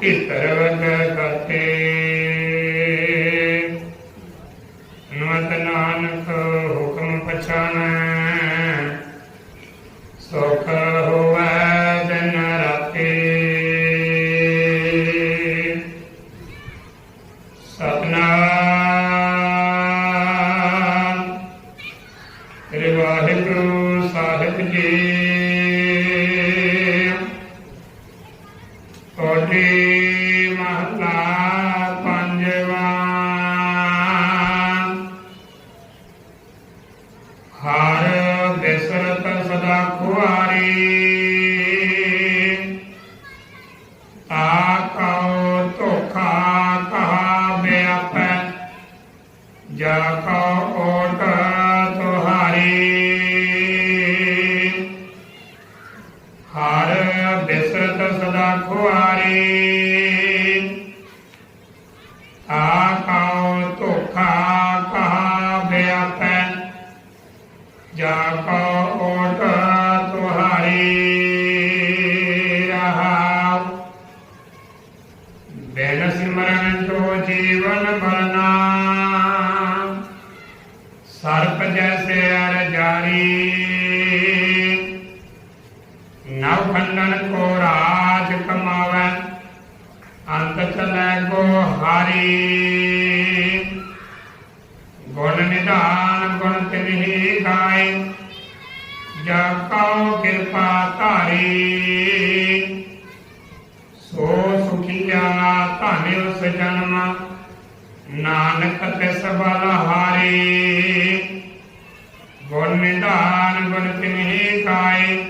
ਜਗਤ ਕਰਤੇ ਨਵਤ ਨਾਨਕ ਹੁਕਮ ਪਛਾਨੈ ਸੁਖ ਹੋਵੈ ਦਿਨ ਰਾਤੇ ਸਤਨਾਮ ਤੇਰੇ ਵਾਹਿਗੁਰੂ ਸਾਹਿਬ ਜੀ ਕੋਟੀ ਮਹਲਾ ਪੰਜਵਾ ਹਰ ਬਿਸਰਤ ਸਦਾ ਖੁਆਰੀ ਆਕਉ ਧੋਖਾ ਕਹਾ ਬਿਆਪੈ ਜਾ ਕਉ ਖੁਆਰੀ ਆਕਉ ਧੋਖਾ ਕਹਾ ਬਿਆਪੈ, ਜਾ ਕਉ ਓਟ ਤੁਹਾਰੀ ਰਹਾਉ ਬਿਨ ਸਿਮਰਨ ਜੋ ਜੀਵਨ ਬਰਨਾ। ਸਰਪ ਜੈਸੇ ਅਰ ਜਾਰੀ। ਨਵ ਖੰਡਨ ਕੋ ਰਾਜ ਕਮਾਵੈ, ਅੰਤ ਚਲੈ ਕੋ ਹਾਰੀ। ਗੁਣ ਨਿਧਾਨ, ਗੁਣ ਤਿਨਹੀ ਗਾਏ ਜਾ ਕਉ ਕਿਰਪਾ ਧਾਰੀ। ਸੋ ਸੁਖੀਆ ਧਨ ਉਸ ਜਨਮ, ਨਾਨਕ ਤਿਸ ਬਲ ਹਾਰੀ। ਗੁਣ ਨਿਧਾਨ, ਗੁਣ ਤਿਨਹੀ ਗਾਏ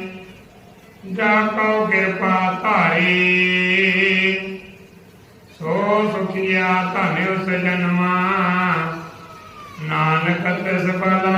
ਜਾ ਕਉ ਕਿਰਪਾ ਧਾਰੀ। ਸੋ ਸੁਖੀਆ ਧਨ ਉਸ ਜਨਮ ਨਾਨਕ ਤਿਸ ਬਲ